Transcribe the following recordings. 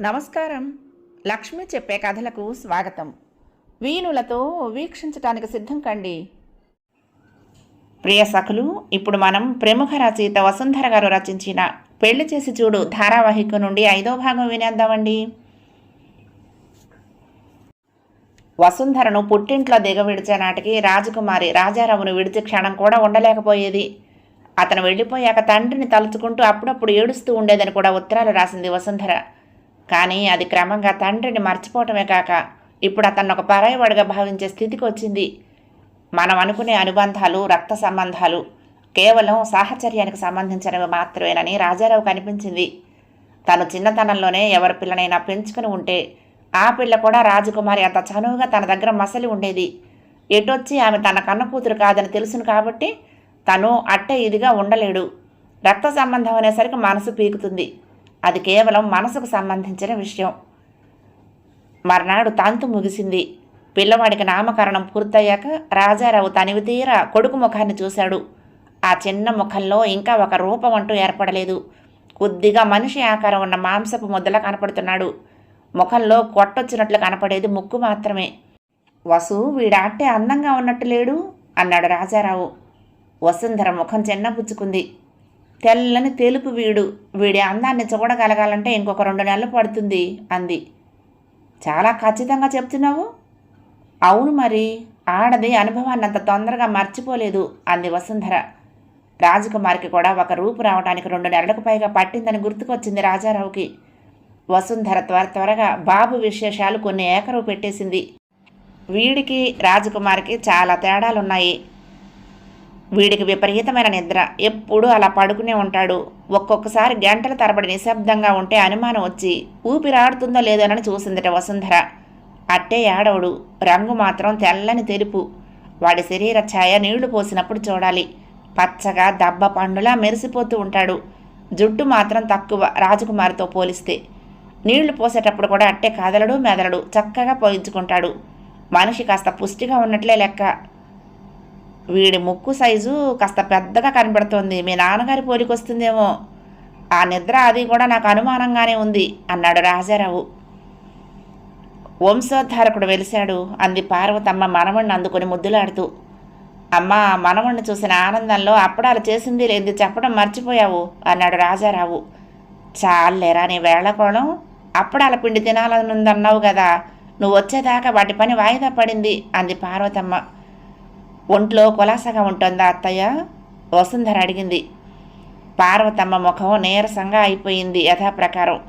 నమస్కారం. లక్ష్మి చెప్పే కథలకు స్వాగతం. వీణులతో వీక్షించటానికి సిద్ధం కండి. ప్రియ సఖులు ఇప్పుడు మనం ప్రముఖ రచయిత వసుంధర గారు రచించిన పెళ్ళి చేసి చూడు ధారావాహిక నుండి ఐదో భాగం వినేద్దామండి. వసుంధరను పుట్టింట్లో దిగవిడిచే నాటికి రాజకుమారి రాజారావును విడిచి క్షణం కూడా ఉండలేకపోయేది. అతను వెళ్ళిపోయాక తండ్రిని తలుచుకుంటూ అప్పుడప్పుడు ఏడుస్తూ ఉండేదని కూడా ఉత్తరాలు రాసింది వసుంధర. కానీ అది క్రమంగా తండ్రిని మర్చిపోవటమే కాక ఇప్పుడు అతన్ని ఒక పరాయవాడిగా భావించే స్థితికి వచ్చింది. మనం అనుకునే అనుబంధాలు రక్త సంబంధాలు కేవలం సాహచర్యానికి సంబంధించినవి మాత్రమేనని రాజారావు కనిపించింది. తను చిన్నతనంలోనే ఎవరి పిల్లనైనా పెంచుకుని ఉంటే ఆ పిల్ల కూడా రాజకుమారి అంత చనువుగా తన దగ్గర మసలి ఉండేది. ఎటొచ్చి ఆమె తన కన్న కూతురు కాదని తెలుసును కాబట్టి తను అట్టే ఇదిగా ఉండలేడు. రక్త సంబంధం అనేసరికి మనసు పీకుతుంది. అది కేవలం మనసుకు సంబంధించిన విషయం. మర్నాడు తంతు ముగిసింది. పిల్లవాడికి నామకరణం పూర్తయ్యాక రాజారావు తనివి తీరా కొడుకు ముఖాన్ని చూశాడు. ఆ చిన్న ముఖంలో ఇంకా ఒక రూపం అంటూ ఏర్పడలేదు. కొద్దిగా మనిషి ఆకారం ఉన్న మాంసపు ముద్దలా కనపడుతున్నాడు. ముఖంలో కొట్టొచ్చినట్లు కనపడేది ముక్కు మాత్రమే. వసు వీడాటే అందంగా ఉన్నట్టు లేడు? అన్నాడు రాజారావు. వసుంధర ముఖం చిన్నపుచ్చుకుంది. తెల్లని తెలుపు వీడు వీడి అందాన్ని చూడగలగాలంటే ఇంకొక రెండు నెలలు పడుతుంది అంది. చాలా ఖచ్చితంగా చెప్తున్నావు? అవును మరి ఆడది అనుభవాన్ని అంత తొందరగా మర్చిపోలేదు అంది వసుంధర. రాజకుమారికి కూడా ఒక రూపు రావడానికి రెండు నెలలకు పైగా పట్టిందని గుర్తుకొచ్చింది రాజారావుకి. వసుంధర త్వర త్వరగా బాబు విశేషాలు కొన్ని ఏకరువు పెట్టేసింది. వీడికి రాజకుమారికి చాలా తేడాలున్నాయి. వీడికి విపరీతమైన నిద్ర. ఎప్పుడూ అలా పడుకునే ఉంటాడు. ఒక్కొక్కసారి గంటల తరబడి నిశ్శబ్దంగా ఉంటే అనుమానం వచ్చి ఊపిరాడుతుందో లేదోనని చూసిందట వసుంధర. అట్టే ఏడవడు. రంగు మాత్రం తెల్లని తెలుపు వాడి శరీర ఛాయ నీళ్ళు పోసినప్పుడు చూడాలి. పచ్చగా దబ్బ పండులా మెరిసిపోతూ ఉంటాడు. జుట్టు మాత్రం తక్కువ రాజకుమారితో పోలిస్తే. నీళ్ళు పోసేటప్పుడు కూడా అట్టే కదలడు మెదలడు. చక్కగా పోయించుకుంటాడు. మనిషి కాస్త పుష్టిగా ఉన్నట్లే లెక్క. వీడి ముక్కు సైజు కాస్త పెద్దగా కనబడుతోంది. మీ నాన్నగారి పోలికొస్తుందేమో. ఆ నిద్ర అది కూడా నాకు అనుమానంగానే ఉంది అన్నాడు రాజారావు. వంశోద్ధారకుడు వెలిశాడు. అంది పార్వతమ్మ మనవణ్ణి అందుకొని ముద్దులాడుతూ. అమ్మ మనవణ్ణి చూసిన ఆనందంలో అప్పడాలు చేసింది లేదు చెప్పడం మర్చిపోయావు అన్నాడు రాజారావు. చాలేరా నీ వేళకోళం? అప్పడాల పిండి తినాలనుందన్నావు కదా. నువ్వు వచ్చేదాకా వాటి పని వాయిదా పడింది అంది పార్వతమ్మ. ఒంట్లో కులాసగా ఉంటుందా అత్తయ్య? వసుంధర అడిగింది. పార్వతమ్మ ముఖం నీరసంగా అయిపోయింది యథాప్రకారం.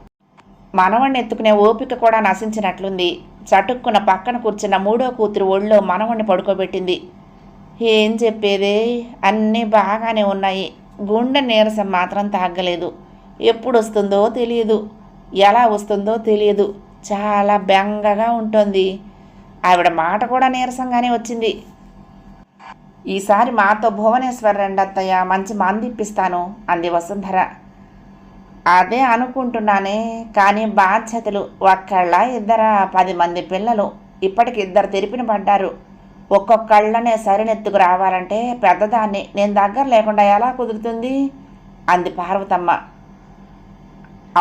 మనవణ్ణి ఎత్తుకునే ఓపిక కూడా నశించినట్లుంది. చటుక్కున పక్కన కూర్చున్న మూడో కూతురు ఒళ్ళో మనవణ్ణి పడుకోబెట్టింది. ఏం చెప్పేదే? అన్నీ బాగానే ఉన్నాయి. గుండె నీరసం మాత్రం తగ్గలేదు. ఎప్పుడు వస్తుందో తెలియదు. ఎలా వస్తుందో తెలియదు. చాలా బెంగగా ఉంటుంది. ఆవిడ మాట కూడా నీరసంగానే వచ్చింది. ఈసారి మాతో భువనేశ్వర్ రెండత్తయ్య మంచి మంది ఇప్పిస్తాను అంది వసుంధర. అదే అనుకుంటున్నానే కానీ బాధ్యతలు ఒక్కళ్ళ ఇద్దర పది మంది పిల్లలు. ఇప్పటికి ఇద్దరు తెరిపిన పడ్డారు. ఒక్కొక్కళ్ళనే సరినెత్తుకు రావాలంటే పెద్దదాన్ని నేను దగ్గర లేకుండా ఎలా కుదురుతుంది? అంది పార్వతమ్మ.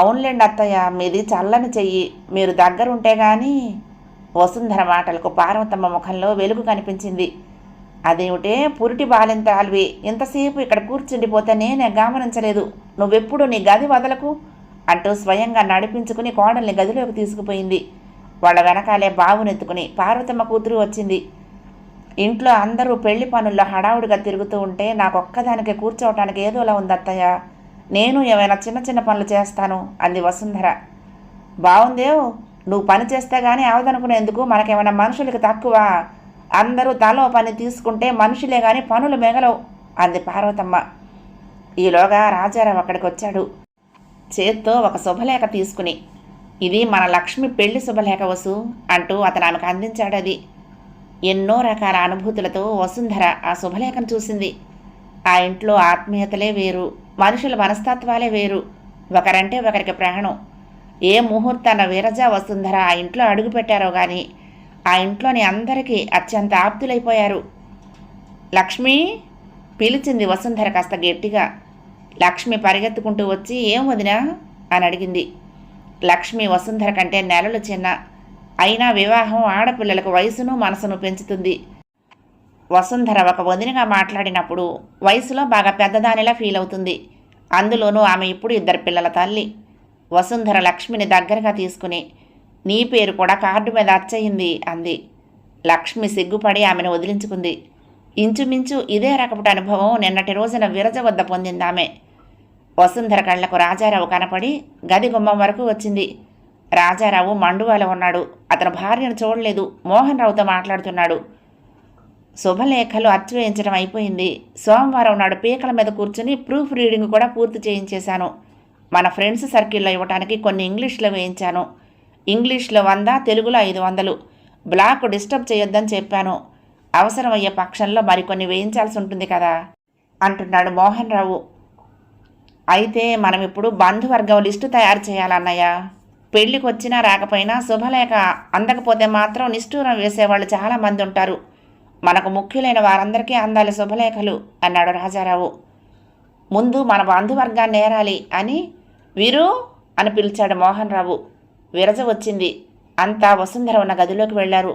అవునులేండి అత్తయ్య మీది చల్లని చెయ్యి. మీరు దగ్గరుంటే గాని వసుంధర మాటలకు పార్వతమ్మ ముఖంలో వెలుగు కనిపించింది. అదేమిటే? పురిటి బాలింతాల్వి ఇంతసేపు ఇక్కడ కూర్చుండిపోతే నేనే గమనించలేదు. నువ్వెప్పుడు నీ గది వదలకు? అంటూ స్వయంగా నడిపించుకుని కోడల్ని గదిలోకి తీసుకుపోయింది. వాళ్ళ వెనకాలే బావునెత్తుకుని పార్వతమ్మ కూతురు వచ్చింది. ఇంట్లో అందరూ పెళ్ళి పనుల్లో హడావుడిగా తిరుగుతూ ఉంటే నాకు ఒక్కదానికి కూర్చోవటానికి ఏదోలా ఉంది అత్తయ్య నేను ఏమైనా చిన్న చిన్న పనులు చేస్తాను అంది వసుంధర. బాగుందేవ్ నువ్వు పని చేస్తే కానీ అవదనుకునేందుకు మనకేమైనా మనుషులకి తక్కువ? అందరూ తలో పని తీసుకుంటే మనుషులే కానీ పనులు మిగలవు అంది పార్వతమ్మ. ఈలోగా రాజారావు అక్కడికి వచ్చాడు. చేత్తో ఒక శుభలేఖ తీసుకుని ఇది మన లక్ష్మి పెళ్ళి శుభలేఖ వసు అంటూ అతను ఆమెకు అందించాడు అది. ఎన్నో రకాల అనుభూతులతో వసుంధర ఆ శుభలేఖను చూసింది. ఆ ఇంట్లో ఆత్మీయతలే వేరు మనుషుల మనస్తత్వాలే వేరు ఒకరంటే ఒకరికి ప్రాణం. ఏ ముహూర్తాన వీరజా వసుంధర ఆ ఇంట్లో అడుగుపెట్టారో కానీ ఆ ఇంట్లోని అందరికీ అత్యంత ఆప్తులైపోయారు. లక్ష్మి పిలిచింది వసుంధర కాస్త గట్టిగా. లక్ష్మి పరిగెత్తుకుంటూ వచ్చి ఏం వదినా? అని అడిగింది. లక్ష్మి వసుంధర కంటే నెలలు చిన్న. అయినా వివాహం ఆడపిల్లలకు వయసును మనసును పెంచుతుంది. వసుంధర ఒక వదినగా మాట్లాడినప్పుడు వయసులో బాగా పెద్దదానిలా ఫీల్ అవుతుంది. అందులోనూ ఆమె ఇప్పుడు ఇద్దరు పిల్లల తల్లి. వసుంధర లక్ష్మిని దగ్గరగా తీసుకుని నీ పేరు కూడా కార్డు మీద అచ్చయింది అంది. లక్ష్మి సిగ్గుపడి ఆమెను వదిలించుకుంది. ఇంచుమించు ఇదే రకపటి అనుభవం నిన్నటి రోజున విరజ వద్ద పొందిందామె. వసుంధర కళ్ళకు రాజారావు కనపడి గది గుమ్మం వరకు వచ్చింది. రాజారావు మండువాలో ఉన్నాడు. అతను భార్యను చూడలేదు. మోహన్ రావుతో మాట్లాడుతున్నాడు. శుభలేఖలు అచ్చువేయించడం అయిపోయింది. సోమవారం నాడు పీకల మీద కూర్చుని ప్రూఫ్ రీడింగ్ కూడా పూర్తి చేయించేశాను. మన ఫ్రెండ్స్ సర్కిల్లో ఇవ్వడానికి కొన్ని ఇంగ్లీష్లో వేయించాను. ఇంగ్లీష్లో వంద తెలుగులో ఐదు వందలు. బ్లాక్ డిస్టర్బ్ చేయొద్దని చెప్పాను. అవసరమయ్యే పక్షంలో మరికొన్ని వేయించాల్సి ఉంటుంది కదా? అంటున్నాడు మోహన్ రావు అయితే మనం ఇప్పుడు బంధువర్గం లిస్టు తయారు చేయాలన్నయ్య పెళ్ళికొచ్చినా రాకపోయినా శుభలేఖ అందకపోతే మాత్రం నిష్ఠూరం వేసేవాళ్ళు చాలామంది ఉంటారు. మనకు ముఖ్యులైన వారందరికీ అందాలి శుభలేఖలు అన్నాడు రాజారావు. ముందు మన బంధువర్గాన్ని నేరాలి అని వీరు అని పిలిచాడు మోహన్ రావు విరజ వచ్చింది. అంతా వసుంధర ఉన్న గదిలోకి వెళ్ళారు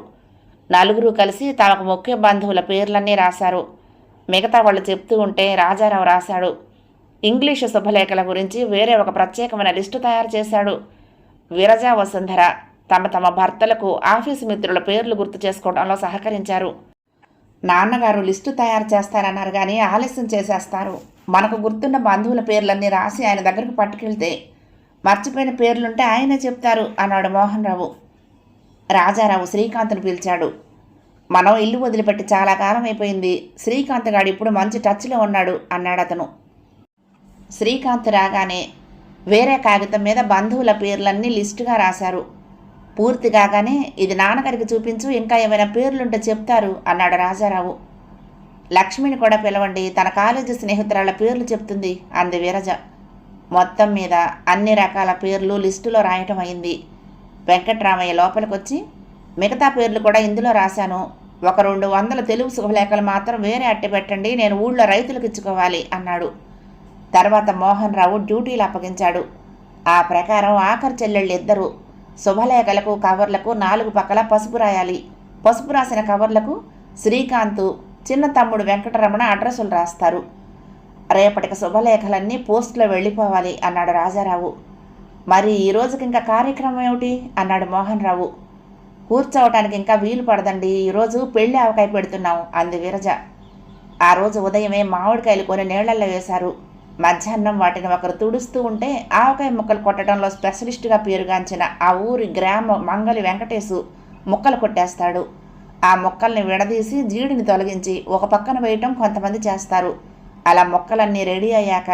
నలుగురు కలిసి తమకు ముఖ్య బంధువుల పేర్లన్నీ రాశారు. మిగతా వాళ్ళు చెప్తూ ఉంటే రాజారావు రాశాడు. ఇంగ్లీషు శుభలేఖల గురించి వేరే ఒక ప్రత్యేకమైన లిస్టు తయారు చేశాడు. విరజ వసుంధర తమ తమ భర్తలకు ఆఫీసు మిత్రుల పేర్లు గుర్తు చేసుకోవడంలో సహకరించారు. నాన్నగారు లిస్టు తయారు చేస్తారన్నారు కానీ ఆలస్యం చేసేస్తారు. మనకు గుర్తున్న బంధువుల పేర్లన్నీ రాసి ఆయన దగ్గరకు పట్టుకెళ్తే మర్చిపోయిన పేర్లుంటే ఆయనే చెప్తారు అన్నాడు మోహన్ రావు రాజారావు శ్రీకాంత్ను పిలిచాడు. మనం ఇల్లు వదిలిపెట్టి చాలా కాలం అయిపోయింది. శ్రీకాంత్ గాడు ఇప్పుడు మంచి టచ్లో ఉన్నాడు అన్నాడు అతను. శ్రీకాంత్ రాగానే వేరే కాగితం మీద బంధువుల పేర్లన్నీ లిస్టుగా రాశారు. పూర్తి కాగానే ఇది నాన్నగారికి చూపించు ఇంకా ఏమైనా పేర్లుంటే చెప్తారు అన్నాడు రాజారావు. లక్ష్మిని కూడా పిలవండి తన కాలేజీ స్నేహితురాళ్ళ పేర్లు చెప్తుంది అంది వీరజ. మొత్తం మీద అన్ని రకాల పేర్లు లిస్టులో రాయటం అయింది. వెంకట్రామయ్య లోపలికొచ్చి మిగతా పేర్లు కూడా ఇందులో రాశాను. ఒక రెండు వందల తెలుగు శుభలేఖలు మాత్రం వేరే అట్టి పెట్టండి నేను ఊళ్ళో రైతులకు ఇచ్చుకోవాలి అన్నాడు. తర్వాత మోహన్ రావు డ్యూటీలు అప్పగించాడు. ఆ ప్రకారం ఆఖరి చెల్లెళ్ళు ఇద్దరు. శుభలేఖలకు కవర్లకు నాలుగు పక్కల పసుపు రాయాలి. పసుపు రాసిన కవర్లకు శ్రీకాంత్ చిన్న తమ్ముడు వెంకటరమణ అడ్రస్సులు రాస్తారు. రేపటికి శుభలేఖలన్నీ పోస్టులో వెళ్ళిపోవాలి అన్నాడు రాజారావు. మరి ఈ రోజుకి ఇంకా కార్యక్రమం ఏమిటి? అన్నాడు మోహన్ రావు కూర్చోవటానికి ఇంకా వీలు పడదండి. ఈరోజు పెళ్ళి ఆవకాయ పెడుతున్నాం అంది విరజ. ఆ రోజు ఉదయమే మామిడికాయలు కొని నీళ్ళల్లో వేశారు. మధ్యాహ్నం వాటిని ఒకరు తుడుస్తూ ఉంటే ఆవకాయ ముక్కలు కొట్టడంలో స్పెషలిస్టుగా పేరుగాంచిన ఆ ఊరి గ్రామ మంగలి వెంకటేశు ముక్కలు కొట్టేస్తాడు. ఆ ముక్కల్ని విడదీసి జీడిని తొలగించి ఒక పక్కన వేయటం కొంతమంది చేస్తారు. అలా మొక్కలన్నీ రెడీ అయ్యాక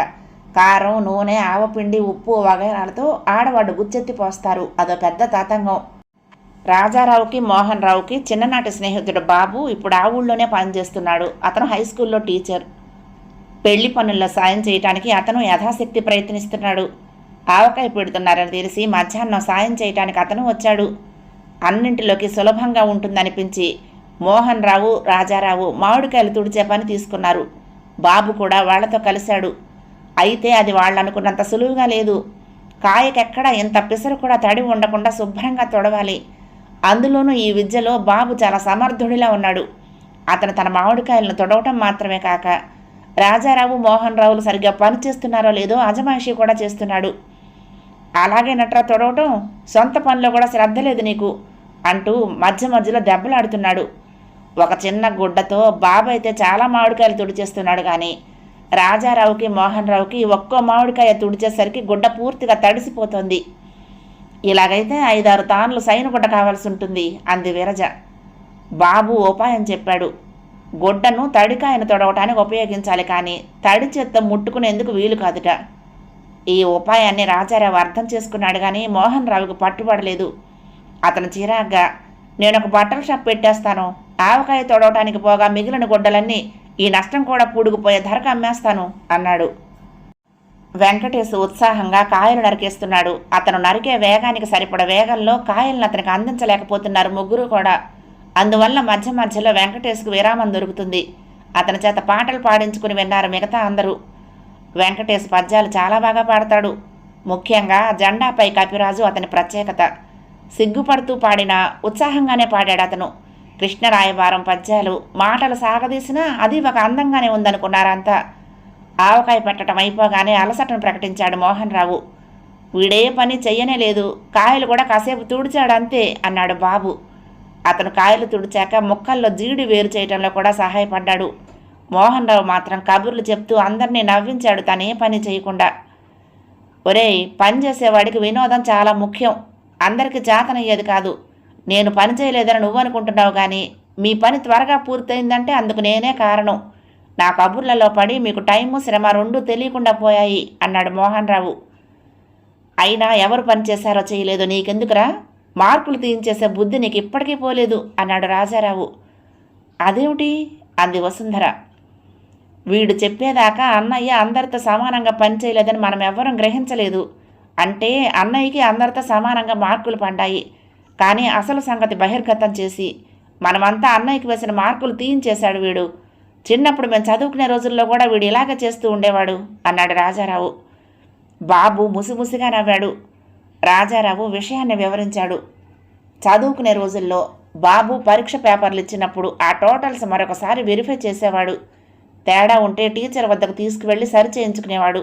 కారం నూనె ఆవపిండి ఉప్పు వగైరాలతో ఆడవాడు గుచ్చెత్తి పోస్తారు అదో పెద్ద తాతంగం. రాజారావుకి మోహన్ రావుకి చిన్ననాటి స్నేహితుడు బాబు ఇప్పుడు ఆ ఊళ్ళోనే పనిచేస్తున్నాడు. అతను హై స్కూల్లో టీచర్. పెళ్ళి పనుల్లో సాయం చేయటానికి అతను యథాశక్తి ప్రయత్నిస్తున్నాడు. ఆవకాయ పెడుతున్నారని తెలిసి మధ్యాహ్నం సాయం చేయటానికి అతను వచ్చాడు. అన్నింటిలోకి సులభంగా ఉంటుందనిపించి మోహన్ రావు రాజారావు మామిడికాయలు తుడిచే పని తీసుకున్నారు. బాబు కూడా వాళ్ళతో కలిశాడు. అయితే అది వాళ్ళు అనుకున్నంత సులువుగా లేదు. కాయకెక్కడ ఎంత పిసరు కూడా తడి ఉండకుండా శుభ్రంగా తొడవాలి. అందులోనూ ఈ విద్యలో బాబు చాలా సమర్థుడిలా ఉన్నాడు. అతను తన మామిడికాయలను తొడవటం మాత్రమే కాక రాజారావు మోహన్ రావులు సరిగ్గా పని చేస్తున్నారో లేదో అజమాయిషి కూడా చేస్తున్నాడు. అలాగే నట్రా తొడవటం సొంత పనిలో కూడా శ్రద్ధ లేదు నీకు అంటూ మధ్య మధ్యలో దెబ్బలాడుతున్నాడు. ఒక చిన్న గుడ్డతో బాబు అయితే చాలా మామిడికాయలు తుడిచేస్తున్నాడు కానీ రాజారావుకి మోహన్ రావుకి ఒక్కో మామిడికాయ తుడిచేసరికి గుడ్డ పూర్తిగా తడిసిపోతుంది. ఇలాగైతే ఐదారు తాన్లు సైను గుడ్డ కావాల్సి ఉంటుంది అంది విరజ. బాబు ఉపాయం చెప్పాడు. గుడ్డను తడికాయను తొడవటానికి ఉపయోగించాలి కానీ తడి చెత్త ముట్టుకునేందుకు వీలు కాదుట. ఈ ఉపాయాన్ని రాజారావు అర్థం చేసుకున్నాడు కానీ మోహన్ రావుకు పట్టుబడలేదు. అతను చిరాగ్గా నేను ఒక బట్టల షాప్ పెట్టేస్తాను. ఆవకాయ తొడవటానికి పోగా మిగిలిన గుడ్డలన్నీ ఈ నష్టం కూడా పూడుకుపోయే ధరకు అమ్మేస్తాను అన్నాడు. వెంకటేశ్ ఉత్సాహంగా కాయలు నరికేస్తున్నాడు. అతను నరికే వేగానికి సరిపడ వేగంలో కాయలను అతనికి అందించలేకపోతున్నారు ముగ్గురు కూడా. అందువల్ల మధ్య మధ్యలో వెంకటేష్కు విరామం దొరుకుతుంది. అతని చేత పాటలు పాడించుకుని విన్నారు మిగతా అందరూ. వెంకటేష్ పద్యాలు చాలా బాగా పాడతాడు. ముఖ్యంగా జెండాపై కపిరాజు అతని ప్రత్యేకత. సిగ్గుపడుతూ పాడిన ఉత్సాహంగానే పాడాడు అతను. కృష్ణరాయవారం పద్యాలు మాటలు సాగదీసినా అది ఒక అందంగానే ఉందనుకున్నారంతా. ఆవకాయ పెట్టడం అయిపోగానే అలసటను ప్రకటించాడు మోహన్ రావు వీడే పని చెయ్యనే లేదు కాయలు కూడా కాసేపు తుడిచాడు అంతే అన్నాడు బాబు. అతను కాయలు తుడిచాక ముక్కల్లో జీడి వేరు చేయడంలో కూడా సహాయపడ్డాడు. మోహన్ రావు మాత్రం కబుర్లు చెప్తూ అందరినీ నవ్వించాడు తనే పని చేయకుండా ఒరేయ్ పని చేసేవాడికి వినోదం చాలా ముఖ్యం. అందరికీ చేతనయ్యేది కాదు. నేను పని చేయలేదని నువ్వు అనుకుంటున్నావు కానీ మీ పని త్వరగా పూర్తయిందంటే అందుకు నేనే కారణం. నా కబుర్లలో పడి మీకు టైము శ్రమ రెండూ తెలియకుండా పోయాయి అన్నాడు మోహన్ రావు అయినా ఎవరు పనిచేశారో చేయలేదు చేయలేదో నీకెందుకురా? మార్కులు తీయించేసే బుద్ధి నీకు ఇప్పటికీ పోలేదు అన్నాడు రాజారావు. అదేమిటి? అంది వసుంధర. వీడు చెప్పేదాకా అన్నయ్య అందరితో సమానంగా పనిచేయలేదని మనం ఎవ్వరం గ్రహించలేదు. అంటే అన్నయ్యకి అందరితో సమానంగా మార్కులు పడ్డాయి. కానీ అసలు సంగతి బహిర్గతం చేసి మనమంతా అన్నయ్యకి వేసిన మార్కులు తీయించేశాడు వీడు. చిన్నప్పుడు మేము చదువుకునే రోజుల్లో కూడా వీడు ఇలాగే చేస్తూ ఉండేవాడు అన్నాడు రాజారావు. బాబు ముసిముసిగా నవ్వాడు. రాజారావు విషయాన్ని వివరించాడు. చదువుకునే రోజుల్లో బాబు పరీక్ష పేపర్లు ఇచ్చినప్పుడు ఆ టోటల్స్ మరొకసారి వెరిఫై చేసేవాడు. తేడా ఉంటే టీచర్ వద్దకు తీసుకువెళ్ళి సరి చేయించుకునేవాడు.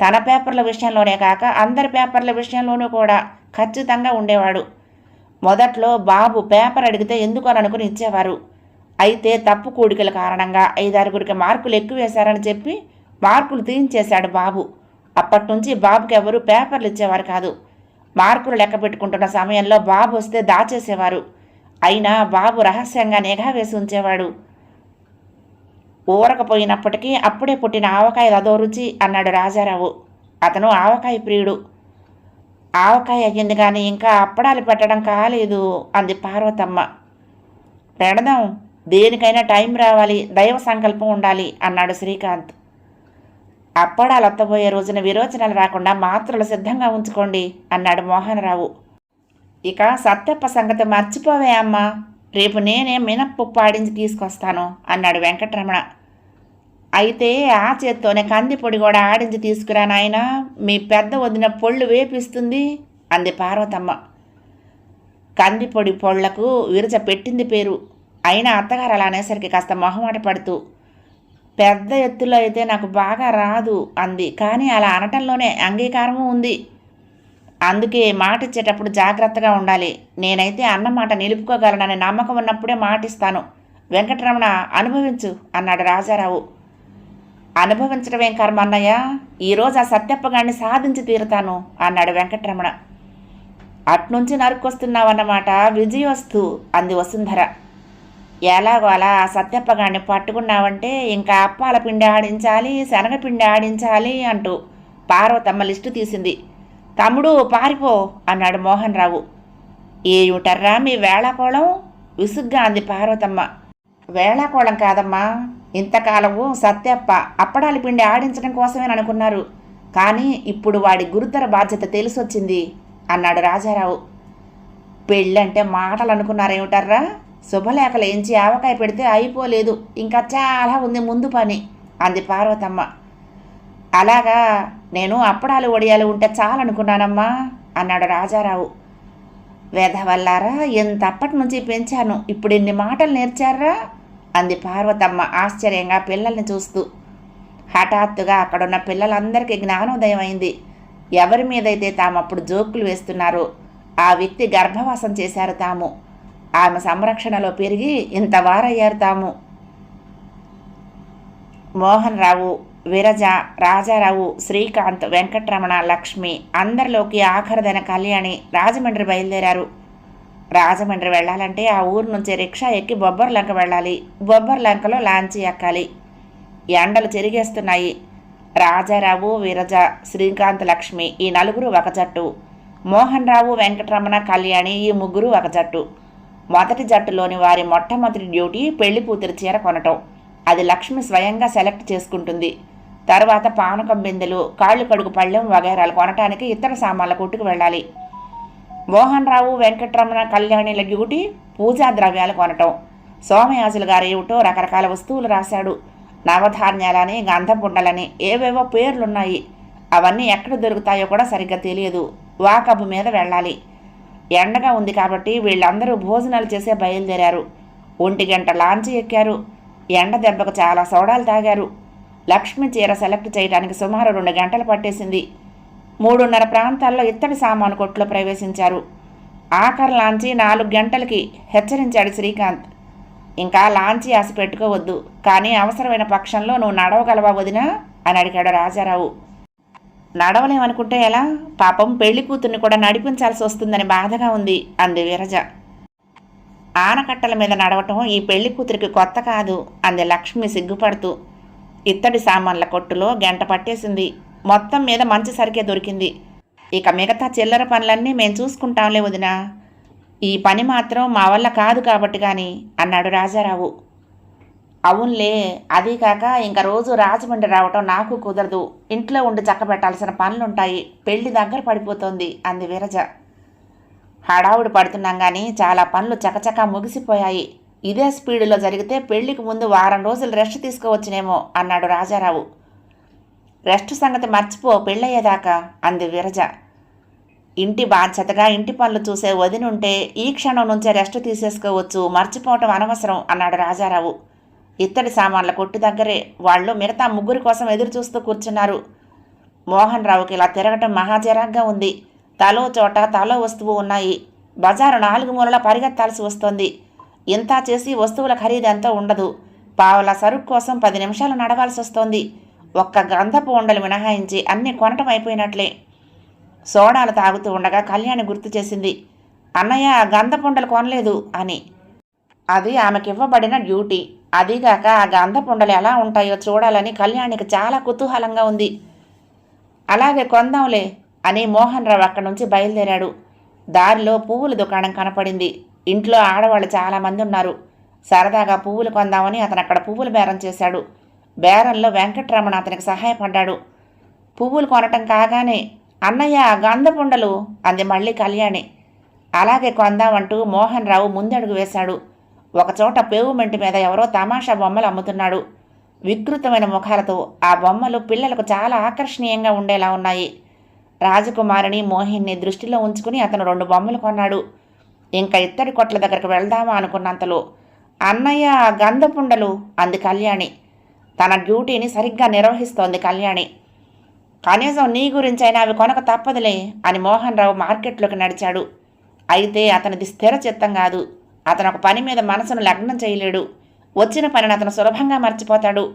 తన పేపర్ల విషయంలోనే కాక అందరి పేపర్ల విషయంలోనూ కూడా ఖచ్చితంగా ఉండేవాడు. మొదట్లో బాబు పేపర్ అడిగితే ఎందుకు అని అనుకుని ఇచ్చేవారు. అయితే తప్పు కూడికల కారణంగా ఐదారుగురికి మార్కులు ఎక్కువ వేశారని చెప్పి మార్కులు తీయించేశాడు బాబు. అప్పటి నుంచి బాబుకి ఎవరు పేపర్లు ఇచ్చేవారు కాదు. మార్కులు లెక్క పెట్టుకుంటున్న సమయంలో బాబు వస్తే దాచేసేవారు. అయినా బాబు రహస్యంగా నిఘా వేసి ఉంచేవాడు. ఊరకపోయినప్పటికీ అప్పుడే పుట్టిన ఆవకాయ అదో రుచి అన్నాడు రాజారావు. అతను ఆవకాయ ప్రియుడు. ఆవకాయ అయ్యింది కానీ ఇంకా అప్పడాలు పెట్టడం కాలేదు అంది పార్వతమ్మ. పెడదాం దేనికైనా టైం రావాలి దైవ సంకల్పం ఉండాలి అన్నాడు శ్రీకాంత్. అప్పడాలు అత్తబోయే రోజున విరోచనాలు రాకుండా మాత్రలు సిద్ధంగా ఉంచుకోండి అన్నాడు మోహనరావు. ఇక సత్తెప్ప సంగతి మర్చిపోవే అమ్మా రేపు నేనే మినప్పప్పు ఆడించి తీసుకొస్తాను అన్నాడు వెంకటరమణ. అయితే ఆ చేత్తోనే కందిపొడి కూడా ఆడించి తీసుకురా నాయనా. మీ పెద్ద వదిన పొళ్ళు వేపిస్తుంది అంది పార్వతమ్మ. కందిపొడి పొళ్ళకు విరచ పెట్టింది పేరు. అయినా అత్తగారు అలా అనేసరికి కాస్త మొహమాట పడుతూ పెద్ద ఎత్తులో అయితే నాకు బాగా రాదు అంది. కానీ అలా అనటంలోనే అంగీకారము ఉంది. అందుకే మాట ఇచ్చేటప్పుడు జాగ్రత్తగా ఉండాలి. నేనైతే అన్నమాట నిలుపుకోగలననే నమ్మకం ఉన్నప్పుడే మాటిస్తాను. వెంకటరమణ అనుభవించు అన్నాడు రాజారావు. అనుభవించడమేం కర్మ అన్నయ్య? ఈరోజు ఆ సత్యప్పగాన్ని సాధించి తీరుతాను అన్నాడు వెంకటరమణ. అట్నుంచి నరుక్కొస్తున్నావన్నమాట విజయోస్తు అంది వసుంధర. ఎలాగో అలా ఆ సత్యప్పగాన్ని పట్టుకున్నావంటే ఇంకా అప్పాల పిండి ఆడించాలి శనగపిండి ఆడించాలి అంటూ పార్వతమ్మ లిస్టు తీసింది. తమ్ముడు పారిపో అన్నాడు మోహన్ రావు ఏమిటర్రా మీ వేళాకోళం? విసుగ్గా అంది పార్వతమ్మ. వేళాకోళం కాదమ్మా ఇంతకాలము సత్యప్ప అప్పడాలి పిండి ఆడించడం కోసమే అనుకున్నారు. కానీ ఇప్పుడు వాడి గురుతర బాధ్యత తెలిసొచ్చింది అన్నాడు రాజారావు. పెళ్ళంటే మాటలు అనుకున్నారేమిటర్రా శుభలేఖలు ఎంచి ఆవకాయ పెడితే అయిపోలేదు. ఇంకా చాలా ఉంది ముందు పని అంది పార్వతమ్మ. అలాగా నేను అప్పడాలు ఒడియాలు ఉంటే చాలనుకున్నానమ్మా అన్నాడు రాజారావు. వేధవల్లారా ఎంతప్పటి నుంచి పెంచాను. ఇప్పుడు ఎన్ని మాటలు నేర్చారా అంది పార్వతమ్మ ఆశ్చర్యంగా పిల్లల్ని చూస్తూ. హఠాత్తుగా అక్కడున్న పిల్లలందరికీ జ్ఞానోదయం అయింది ఎవరి మీదైతే తాము అప్పుడు జోకులు వేస్తున్నారో ఆ వ్యక్తి గర్భవాసం చేశారు తాము. ఆమె సంరక్షణలో పెరిగి ఇంత వారయ్యారు తాము. మోహన్ రావు విరజ రాజారావు శ్రీకాంత్ వెంకట్రమణ లక్ష్మి అందరిలోకి ఆఖరిదైన కళ్యాణి రాజమండ్రి బయలుదేరారు. రాజమండ్రి వెళ్ళాలంటే ఆ ఊరు నుంచి రిక్షా ఎక్కి బొబ్బర్లంక వెళ్ళాలి. బొబ్బర్లంకలో లాంచీ ఎక్కాలి. ఎండలు చెరిగేస్తున్నాయి. రాజారావు విరజ శ్రీకాంత్ లక్ష్మి ఈ నలుగురు ఒక జట్టు. మోహన్ రావు వెంకటరమణ కళ్యాణి ఈ ముగ్గురు ఒక జట్టు. మొదటి జట్టులోని వారి మొట్టమొదటి డ్యూటీ పెళ్ళి కూతురు చీర కొనటం. అది లక్ష్మి స్వయంగా సెలెక్ట్ చేసుకుంటుంది. తర్వాత పానకం బిందెలు కాళ్ళు కడుగు పళ్ళెం వగైరాలు కొనటానికి ఇతర సామాన్ల కొట్టుకు వెళ్ళాలి. మోహన్ రావు వెంకటరమణ కళ్యాణిల డ్యూటీ పూజా ద్రవ్యాలు కొనటం సోమయాజులు గారు రకరకాల వస్తువులు రాశాడు. నవధాన్యాలని గంధపుండలని ఏవేవో పేర్లున్నాయి. అవన్నీ ఎక్కడ దొరుకుతాయో కూడా సరిగ్గా తెలియదు. వాకబు మీద వెళ్ళాలి. ఎండగా ఉంది కాబట్టి వీళ్ళందరూ భోజనాలు చేసే బయలుదేరారు. ఒంటి గంట లాంచి ఎక్కారు. ఎండ దెబ్బకు చాలా సోడాలు తాగారు. లక్ష్మి చీర సెలెక్ట్ చేయడానికి సుమారు రెండు గంటలు పట్టేసింది. మూడున్నర ప్రాంతాల్లో ఇత్తడి సామాను కొట్లో ప్రవేశించారు. ఆఖరి లాంచి నాలుగు గంటలకి హెచ్చరించాడు శ్రీకాంత్. ఇంకా లాంచి ఆశ పెట్టుకోవద్దు కానీ అవసరమైన పక్షంలో నువ్వు నడవగలవా వదినా? అని అడిగాడు రాజారావు. నడవలేమనుకుంటే ఎలా? పాపం పెళ్ళి కూతుర్ని కూడా నడిపించాల్సి వస్తుందని బాధగా ఉంది అంది విరజ. ఆనకట్టల మీద నడవటం ఈ పెళ్ళి కూతురికి కొత్త కాదు అంది లక్ష్మి సిగ్గుపడుతూ. ఇత్తడి సామాన్ల కొట్టులో గంట పట్టేసింది. మొత్తం మీద మంచి సరికే దొరికింది. ఇక మిగతా చిల్లర పనులన్నీ మేం చూసుకుంటాంలే వదినా. ఈ పని మాత్రం మా వల్ల కాదు కాబట్టి కానీ అన్నాడు రాజారావు. అవునులే అదీ కాక ఇంకా రోజు రాజమండ్రి రావటం నాకు కుదరదు. ఇంట్లో ఉండి చక్కబెట్టాల్సిన పనులుంటాయి. పెళ్ళి దగ్గర పడిపోతోంది అంది విరజ. హడావుడి పడుతున్నాం కానీ చాలా పనులు చకచకా ముగిసిపోయాయి. ఇదే స్పీడులో జరిగితే పెళ్ళికి ముందు వారం రోజులు రెస్ట్ తీసుకోవచ్చునేమో అన్నాడు రాజారావు. రెస్ట్ సంగతి మర్చిపో పెళ్ళయ్యేదాకా అంది విరజ. ఇంటి బాధ్యతగా ఇంటి పనులు చూసే వదినుంటే ఈ క్షణం నుంచే రెస్ట్ తీసేసుకోవచ్చు మర్చిపోవటం అనవసరం అన్నాడు రాజారావు. ఇత్తడి సామాన్ల కొట్టు దగ్గరే వాళ్ళు మిగతా ముగ్గురి కోసం ఎదురు చూస్తూ కూర్చున్నారు. మోహన్ రావుకి ఇలా తిరగటం మహాజరాగ్గా ఉంది. తలో చోట తలో వస్తువు ఉన్నాయి. బజారు నాలుగు మూలల పరిగెత్తాల్సి వస్తోంది. ఇంత చేసి వస్తువుల ఖరీదు ఎంతో ఉండదు. పావుల సరుకు కోసం పది నిమిషాలు నడవాల్సి వస్తోంది ఒక్క గంధపు ఉండలు మినహాయించి అన్నీ కొనటం అయిపోయినట్లే. సోడాలు తాగుతూ ఉండగా కళ్యాణి గుర్తు చేసింది అన్నయ్య ఆ గంధపుండలు కొనలేదు అని. అది ఆమెకివ్వబడిన డ్యూటీ. అదీగాక ఆ గంధపుండలు ఎలా ఉంటాయో చూడాలని కళ్యాణికి చాలా కుతూహలంగా ఉంది. అలాగే కొందాంలే అని మోహన్ రావు అక్కడి నుంచి బయలుదేరాడు. దారిలో పువ్వుల దుకాణం కనపడింది. ఇంట్లో ఆడవాళ్ళు చాలామంది ఉన్నారు. సరదాగా పువ్వులు కొందామని అతను అక్కడ పువ్వులు బేరం చేశాడు. బేరంలో వెంకట్రమణ అతనికి సహాయపడ్డాడు పువ్వులు కొనటం కాగానే అన్నయ్య గంధపుండలు అంది మళ్ళీ కళ్యాణి. అలాగే కొందామంటూ మోహన్ రావు ముందడుగు వేశాడు. ఒకచోట పేవుమెంటి మీద ఎవరో తమాషా బొమ్మలు అమ్ముతున్నాడు. వికృతమైన ముఖాలతో ఆ బొమ్మలు పిల్లలకు చాలా ఆకర్షణీయంగా ఉండేలా ఉన్నాయి. రాజకుమారిని మోహిన్ని దృష్టిలో ఉంచుకుని అతను రెండు బొమ్మలు కొన్నాడు. ఇంకా ఇత్తడి కొట్ల దగ్గరకు వెళ్దామా అనుకున్నంతలో అన్నయ్య గంధపుండలు అంది కళ్యాణి. తన డ్యూటీని సరిగ్గా నిర్వహిస్తోంది కళ్యాణి. కనీసం నీ గురించైనా అవి కొనక తప్పదులే అని మోహన్ రావు మార్కెట్లోకి నడిచాడు. అయితే అతనిది స్థిర చిత్తం కాదు. అతను ఒక పని మీద మనసును లగ్నం చేయలేడు. వచ్చిన పనిని అతను సులభంగా మర్చిపోతాడు.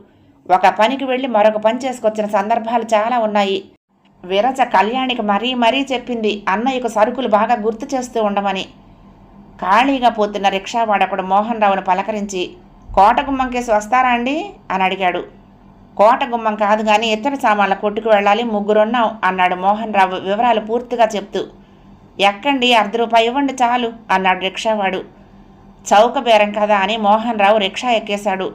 ఒక పనికి వెళ్ళి మరొక పని చేసుకొచ్చిన సందర్భాలు చాలా ఉన్నాయి. విరజ కళ్యాణికి మరీ మరీ చెప్పింది అన్నయ్యకు సరుకులు బాగా గుర్తు చేస్తూ ఉండమని. ఖాళీగా పోతున్న రిక్షావాడకుడు మోహన్ రావును పలకరించి కోట గుమ్మంకేసి వస్తారా అండి? అని అడిగాడు. కోటగుమ్మం కాదు కానీ ఇతర సామాన్ల కొట్టుకు వెళ్ళాలి ముగ్గురున్నాం అన్నాడు మోహన్ రావు వివరాలు పూర్తిగా చెప్తూ. ఎక్కండి అర్ధ రూపాయి ఇవ్వండి చాలు అన్నాడు రిక్షావాడు. చౌక బేరం కదా అని మోహన్ రావు రిక్షా ఎక్కేశాడు.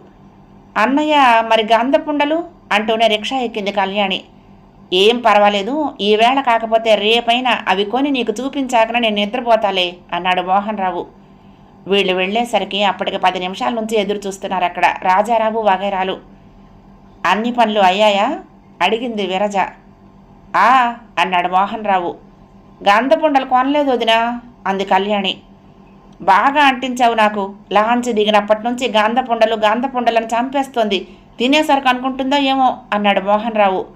అన్నయ్య మరి గంధపుండలు? అంటూనే రిక్షా ఎక్కింది కళ్యాణి. ఏం పర్వాలేదు ఈవేళ కాకపోతే రేపైనా అవి కొని నీకు చూపించాకనే నేను నిద్రపోతాలే అన్నాడు మోహన్ రావు వీళ్ళు వెళ్ళేసరికి అప్పటికి పది నిమిషాల నుంచి ఎదురు చూస్తున్నారు అక్కడ. రాజారావు వగైరాలు. అన్ని పనులు అయ్యాయా? అడిగింది విరజ. ఆ అన్నాడు మోహన్ రావు గంధపుండలు కొనలేదు వదినా అంది కళ్యాణి. బాగా అంటించావు నాకు. లాంచి దిగినప్పటి నుంచి గంధపుండలు గంధపుండలను చంపేస్తోంది. తినేసరికి అనుకుంటుందో ఏమో అన్నాడు మోహన్ రావు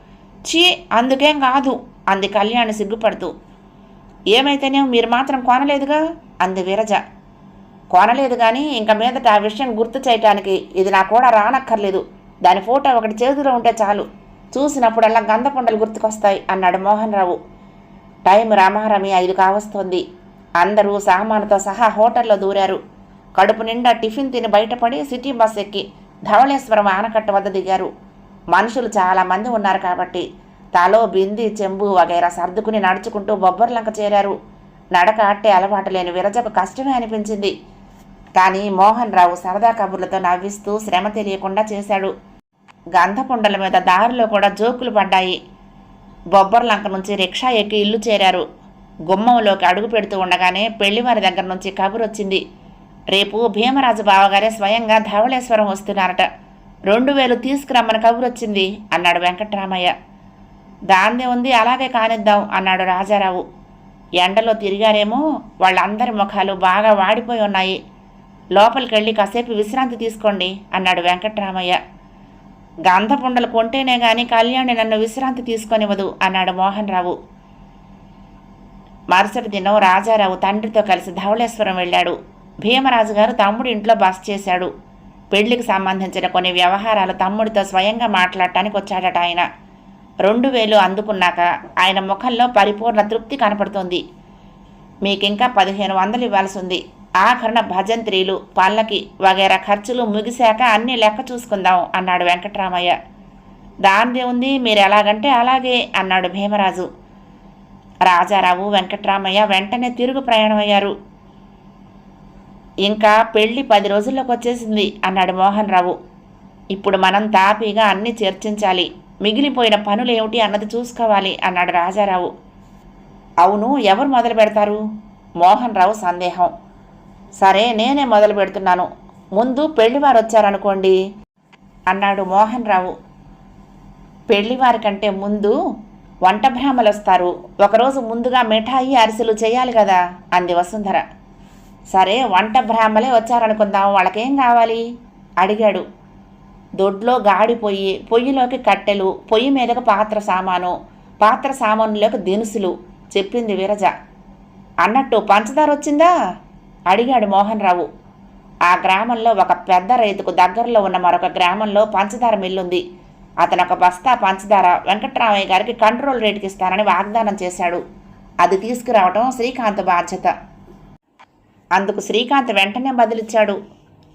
చీ అందుకేం కాదు అంది కళ్యాణి సిగ్గుపడుతూ. ఏమైతేనే మీరు మాత్రం కొనలేదుగా అంది విరజ. కొనలేదు కానీ ఇంక మీదట ఆ విషయం గుర్తు చేయటానికి ఇది నా కూడా రానక్కర్లేదు. దాని ఫోటో ఒకటి చేతిలో ఉంటే చాలు. చూసినప్పుడల్లా గంధపుండలు గుర్తుకొస్తాయి అన్నాడు మోహన్ రావు టైం రామారమి ఐదు కావస్తోంది అందరూ సామానుతో సహా హోటల్లో దూరారు. కడుపు నిండా టిఫిన్ తిని బయటపడి సిటీ బస్ ఎక్కి ధవళేశ్వరం ఆనకట్ట వద్ద దిగారు. మనుషులు చాలామంది ఉన్నారు కాబట్టి తలో బింది చెంబు వగైరా సర్దుకుని నడుచుకుంటూ బొబ్బర్లంక చేరారు. నడక అట్టే అలవాటు లేని విరజకు కష్టమే అనిపించింది. కానీ మోహన్ రావు సరదా కబుర్లతో నవ్విస్తూ శ్రమ తెలియకుండా చేశాడు. గంధపుండల మీద దారిలో కూడా జోకులు పడ్డాయి. బొబ్బర్లంక నుంచి రిక్షా ఎక్కి ఇల్లు చేరారు. గుమ్మంలోకి అడుగు పెడుతూ ఉండగానే పెళ్ళివారి దగ్గర నుంచి కబురు వచ్చింది. రేపు భీమరాజు బావగారే స్వయంగా ధవళేశ్వరం వస్తున్నారట. రెండు వేలు తీసుకురమ్మని కబురు వచ్చింది అన్నాడు వెంకట్రామయ్య. దాన్నే ఉంది అలాగే కానిద్దాం అన్నాడు రాజారావు. ఎండలో తిరిగారేమో వాళ్ళందరి ముఖాలు బాగా వాడిపోయి ఉన్నాయి. లోపలికి వెళ్ళి కాసేపు విశ్రాంతి తీసుకోండి అన్నాడు వెంకట్రామయ్య. గంధపుండలు కొంటేనే గాని కళ్యాణి నన్ను విశ్రాంతి తీసుకొనివ్వదు అన్నాడు మోహన్ రావు మరుసటి దినం రాజారావు తండ్రితో కలిసి ధవళేశ్వరం వెళ్ళాడు. భీమరాజు గారు తమ్ముడి ఇంట్లో బస చేశాడు. పెళ్ళికి సంబంధించిన కొన్ని వ్యవహారాలు తమ్ముడితో స్వయంగా మాట్లాడటానికి వచ్చాడట ఆయన. రెండు వేలు అందుకున్నాక ఆయన ముఖంలో పరిపూర్ణ తృప్తి కనపడుతుంది. మీకింకా పదిహేను వందలు ఇవ్వాల్సి ఉంది. ఆఖరణ భజంత్రీలు పళ్ళకి వగేరా ఖర్చులు ముగిశాక అన్నీ లెక్క చూసుకుందాం అన్నాడు వెంకట్రామయ్య. దానిదే ఉంది మీరు ఎలాగంటే అలాగే అన్నాడు భీమరాజు. రాజారావు వెంకట్రామయ్య వెంటనే తిరుగు ప్రయాణమయ్యారు. ఇంకా పెళ్ళి పది రోజుల్లోకి వచ్చేసింది అన్నాడు మోహన్ రావు ఇప్పుడు మనం తాపీగా అన్నీ చర్చించాలి మిగిలిపోయిన పనులు ఏమిటి అన్నది చూసుకోవాలి అన్నాడు రాజారావు. అవును ఎవరు మొదలు పెడతారు మోహన్ రావు సందేహం. సరే నేనే మొదలు పెడుతున్నాను. ముందు పెళ్ళివారు వచ్చారనుకోండి అన్నాడు మోహన్ రావు పెళ్ళివారి కంటే ముందు వంట బ్రాహ్మలు వస్తారు ఒకరోజు ముందుగా మిఠాయి అరిసెలు చేయాలి కదా అంది వసుంధర. సరే వంట బ్రాహ్మలే వచ్చారనుకుందాం వాళ్ళకేం కావాలి? అడిగాడు. దొడ్లో గాడి పొయ్యి పొయ్యిలోకి కట్టెలు పొయ్యి మీదకు పాత్ర సామాను పాత్ర సామానులోకి దినుసులు చెప్పింది విరజ. అన్నట్టు పంచదార వచ్చిందా? అడిగాడు మోహన్ రావు ఆ గ్రామంలో ఒక పెద్ద రైతుకు దగ్గరలో ఉన్న మరొక గ్రామంలో పంచదార మిల్లుంది. అతను ఒక బస్తా పంచదార వెంకట్రామయ్య గారికి కంట్రోల్ రేటుకి ఇస్తానని వాగ్దానం చేశాడు. అది తీసుకురావటం శ్రీకాంత్ బాధ్యత. అందుకు శ్రీకాంత్ వెంటనే బదిలిచ్చాడు.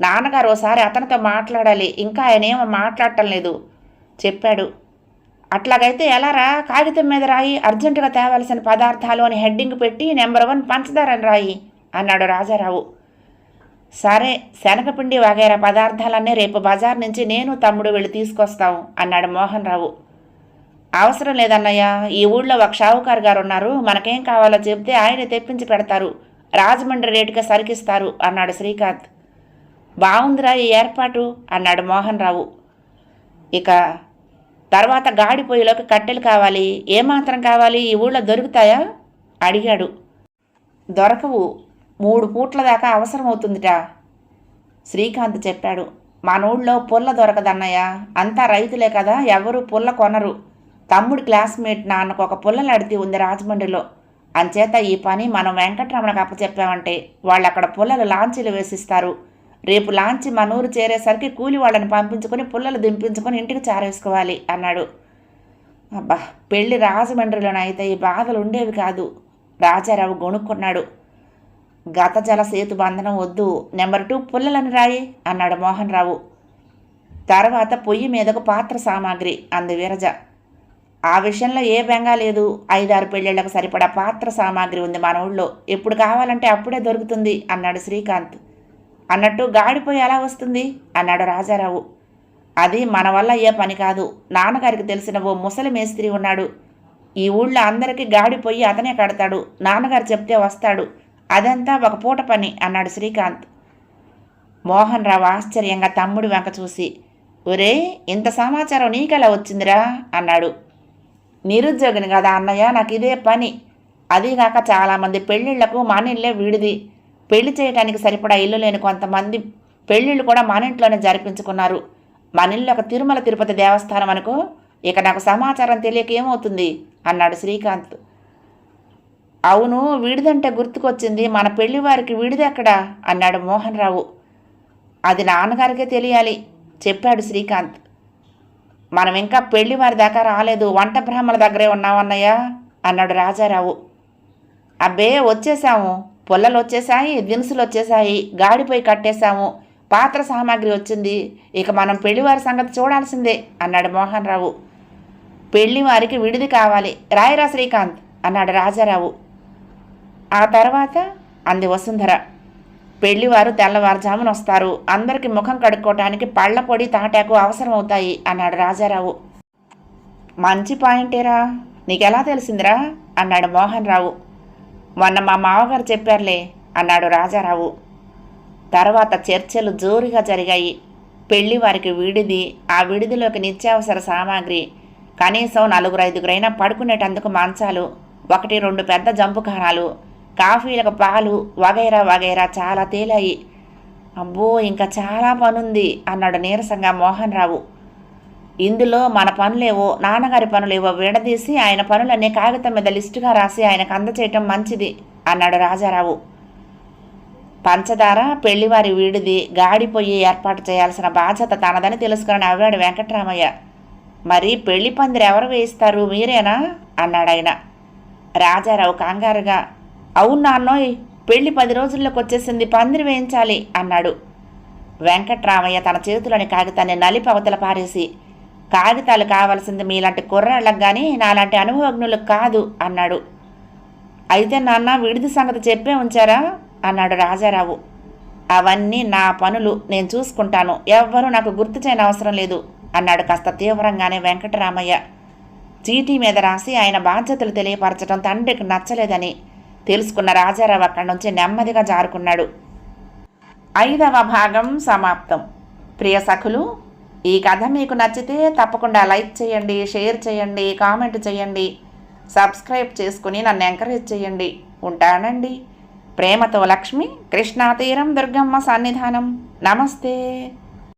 నాన్నగారు ఓసారి అతనితో మాట్లాడాలి ఇంకా ఆయన ఏమో మాట్లాడటం లేదు. చెప్పాడు. అట్లాగైతే ఎలారా కాగితం మీద రాయి అర్జెంటుగా తేవలసిన పదార్థాలు అని హెడ్డింగ్ పెట్టి నెంబర్ వన్ పంచదార అని రాయి. అన్నాడు రాజారావు. సరే శనగపిండి వగైరా పదార్థాలన్నీ రేపు బజార్ నుంచి నేను తమ్ముడు వెళ్ళి తీసుకొస్తాం అన్నాడు మోహన్ రావు అవసరం లేదన్నయ్య ఈ ఊళ్ళో ఒక షావుకారు గారు ఉన్నారు మనకేం కావాలో చెప్తే ఆయన తెప్పించి పెడతారు రాజమండ్రి రేటుగా సరికిస్తారు అన్నాడు శ్రీకాంత్. బాగుందిరా ఈ ఏర్పాటు అన్నాడు మోహన్ రావు ఇక తర్వాత గాడిపోయేలోకి కట్టెలు కావాలి ఏమాత్రం కావాలి ఈ ఊళ్ళో దొరుకుతాయా? అడిగాడు. దొరకవు మూడు పూట్ల దాకా అవసరమవుతుందిట. శ్రీకాంత్ చెప్పాడు మన ఊళ్ళో పుల్ల దొరకదన్నయ్య. అంతా రైతులే కదా ఎవరు పుల్ల కొనరు. తమ్ముడు క్లాస్మేట్ నాన్నకు ఒక పుల్లలు నడితే ఉంది రాజమండ్రిలో. అంచేత ఈ పని మనం వెంకటరమణకు అప్పచెప్పామంటే వాళ్ళు అక్కడ పుల్లలు లాంచీలు వేసిస్తారు. రేపు లాంచి మన ఊరు చేరేసరికి కూలి వాళ్ళని పంపించుకొని పుల్లలు దింపించుకొని ఇంటికి చారేసుకోవాలి అన్నాడు. అబ్బా పెళ్ళి రాజమండ్రిలోనైతే ఈ బాధలు ఉండేవి కాదు. రాజారావు గొణుక్కున్నాడు. గత జల సేతు బంధనం వద్దు నెంబర్ టూ పుల్లలను రాయి అన్నాడు మోహన్ రావు తర్వాత పొయ్యి మీదకు పాత్ర సామాగ్రి అంది విరజ. ఆ విషయంలో ఏ బెంగా లేదు ఐదారు పెళ్ళిళ్ళకు సరిపడా పాత్ర సామాగ్రి ఉంది మన ఊళ్ళో. ఎప్పుడు కావాలంటే అప్పుడే దొరుకుతుంది అన్నాడు శ్రీకాంత్. అన్నట్టు గాడిపోయి ఎలా వస్తుంది అన్నాడు రాజారావు. అది మన వల్ల ఏ పని కాదు నాన్నగారికి తెలిసిన ఓ ముసలి మేస్త్రి ఉన్నాడు. ఈ ఊళ్ళో అందరికీ గాడిపోయి అతనే కడతాడు నాన్నగారు చెప్తే వస్తాడు. అదంతా ఒక పూట పని అన్నాడు శ్రీకాంత్. మోహన్ రావు ఆశ్చర్యంగా తమ్ముడి వెంక చూసి ఒరే ఇంత సమాచారం నీకెలా వచ్చిందిరా? అన్నాడు. నిరుద్యోగిని కదా అన్నయ్య నాకు ఇదే పని. అదీగాక చాలామంది పెళ్ళిళ్ళకు మానిళ్ళే విడిది. వీడిది పెళ్ళి చేయడానికి సరిపడా ఇల్లు లేని కొంతమంది పెళ్ళిళ్ళు కూడా మానింట్లోనే జరిపించుకున్నారు. మన ఒక తిరుమల తిరుపతి దేవస్థానం అనుకో ఇక నాకు సమాచారం తెలియక ఏమవుతుంది? అన్నాడు శ్రీకాంత్. అవును వీడిదంటే గుర్తుకొచ్చింది. మన పెళ్ళి వారికి వీడిదెక్కడా అన్నాడు మోహన్ రావు అది నాన్నగారికే తెలియాలి చెప్పాడు శ్రీకాంత్. మనం ఇంకా పెళ్ళి వారి దాకా రాలేదు. వంట బ్రాహ్మణ దగ్గరే ఉన్నామన్నయ్య అన్నాడు రాజారావు. అబ్బే వచ్చేసాము పొల్లలు వచ్చేసాయి దినుసులు వచ్చేసాయి గాడిపోయి కట్టేశాము. పాత్ర సామాగ్రి వచ్చింది. ఇక మనం పెళ్ళివారి సంగతి చూడాల్సిందే అన్నాడు మోహన్ రావు పెళ్ళివారికి విడిది కావాలి. రాయరా శ్రీకాంత్ అన్నాడు రాజారావు. ఆ తర్వాత అంది వసుంధర పెళ్ళివారు తెల్లవారుజామున వస్తారు. అందరికి ముఖం కడుక్కోవటానికి పళ్ళ పొడి తాటాకు అవసరం అవుతాయి అన్నాడు రాజారావు. మంచి పాయింటేరా. నీకెలా తెలిసిందిరా? అన్నాడు మోహన్ రావు మొన్న మా మామగారు చెప్పారులే అన్నాడు రాజారావు. తర్వాత చర్చలు జోరుగా జరిగాయి. పెళ్ళి వారికి విడిది ఆ విడిదిలోకి నిత్యావసర సామాగ్రి కనీసం నలుగురు ఐదుగురైనా పడుకునేటందుకు మంచాలు ఒకటి రెండు పెద్ద జంపుఖానాలు కాఫీలకు పాలు వగైరా వగైరా చాలా తేలాయి. అబ్బో ఇంకా చాలా పనుంది అన్నాడు నీరసంగా మోహన్ రావు ఇందులో మన పనులేవో నాన్నగారి పనులేవో విడదీసి ఆయన పనులన్నీ కాగితం మీద లిస్టుగా రాసి ఆయనకు అందచేయటం మంచిది అన్నాడు రాజారావు. పంచదార పెళ్ళివారి వీడిది గాడిపోయి ఏర్పాటు చేయాల్సిన బాధ్యత తనదని తెలుసుకుని అవ్వాడు వెంకట్రామయ్య. మరి పెళ్ళి పందిరు ఎవరు వేయిస్తారు? మీరేనా? అన్నాడు ఆయన రాజారావు కంగారుగా అవును నాన్నోయ్ పెళ్ళి పది రోజుల్లోకి వచ్చేసింది పందిరి వేయించాలి అన్నాడు. వెంకట్రామయ్య తన చేతిలోని కాగితాన్ని నలిపి అవతల పారేసి కాగితాలు కావాల్సింది మీలాంటి కుర్రాళ్ళకు కానీ నాలాంటి అనుభవజ్ఞులకు కాదు అన్నాడు. అయితే నాన్న విడిది సంగతి చెప్పే ఉంచారా? అన్నాడు రాజారావు. అవన్నీ నా పనులు నేను చూసుకుంటాను. ఎవ్వరూ నాకు గుర్తు చేయని అవసరం లేదు అన్నాడు కాస్త తీవ్రంగానే వెంకటరామయ్య. చీటీ మీద రాసి ఆయన బాధ్యతలు తెలియపరచడం తండ్రికి నచ్చలేదని తెలుసుకున్న రాజారావు అక్కడి నుంచి నెమ్మదిగా జారుకున్నాడు. ఐదవ భాగం సమాప్తం. ప్రియ సఖులు ఈ కథ మీకు నచ్చితే తప్పకుండా లైక్ చేయండి షేర్ చేయండి కామెంట్ చేయండి సబ్స్క్రైబ్ చేసుకుని నన్ను ఎంకరేజ్ చేయండి. ఉంటానండి. ప్రేమతో లక్ష్మి కృష్ణా తీరం దుర్గమ్మ సన్నిధానం. నమస్తే.